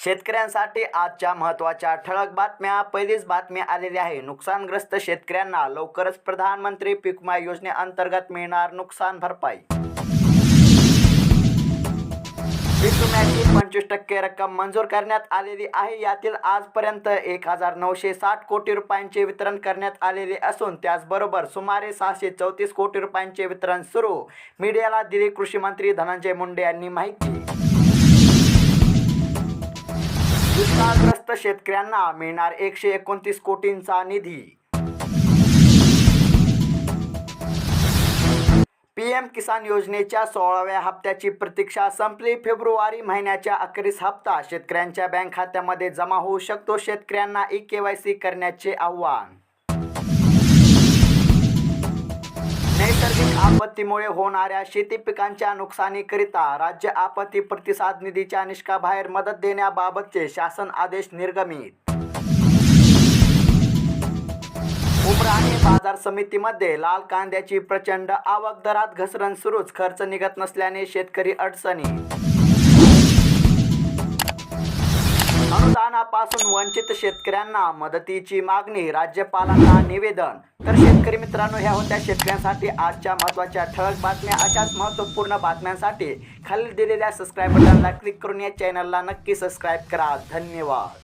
शेतकऱ्यांसाठी आजच्या महत्त्वाच्या ठळक बातम्या. पहिलीच बातमी आलेली आहे. नुकसानग्रस्त शेतकऱ्यांना लवकरच प्रधानमंत्री पीक विमा योजनेअंतर्गत मिळणार नुकसान भरपाई. पीक विम्याची पंचवीस टक्के रक्कम मंजूर करण्यात आलेली आहे. यातील आजपर्यंत एक हजार नऊशे साठ कोटी रुपयांचे वितरण करण्यात आलेले असून त्याचबरोबर सुमारे सहाशे चौतीस कोटी रुपयांचे वितरण सुरू. मीडियाला दिली कृषी मंत्री धनंजय मुंडे यांनी माहिती. दुष्काळग्रस्त शेतकऱ्यांना मिळणार एकशे एकोणतीस कोटींचा निधी. पीएम किसान योजनेच्या सोळाव्या हप्त्याची प्रतीक्षा संपली. फेब्रुवारी महिन्याच्या अखेरीस हप्ता शेतकऱ्यांच्या बँक खात्यामध्ये जमा होऊ शकतो. शेतकऱ्यांना ई केवायसी करण्याचे आव्हान. आपत्तीमुळे होणाऱ्या शेती पिकांच्या नुकसानीकरिता राज्य आपत्ती प्रतिसाद निधीच्या निष्काबाहेर मदत देण्याबाबतचे शासन आदेश निर्गमित. उमराणी बाजार समितीमध्ये लाल कांद्याची प्रचंड आवक दरात घसरण सुरूच खर्च निघत नसल्याने शेतकरी अडचणी पासून वंचित शेतकऱ्यांना मदतीची मागणी राज्यपालांना निवेदन. तर शेतकरी मित्रांनो ह्या होत्या शेतकऱ्यांसाठी आजच्या महत्त्वाच्या ठळक बातम्या. अशाच महत्त्वपूर्ण बातम्यांसाठी खाली दिलेल्या सबस्क्राईब बटनला क्लिक करून या चॅनलला नक्की सबस्क्राईब करा. धन्यवाद.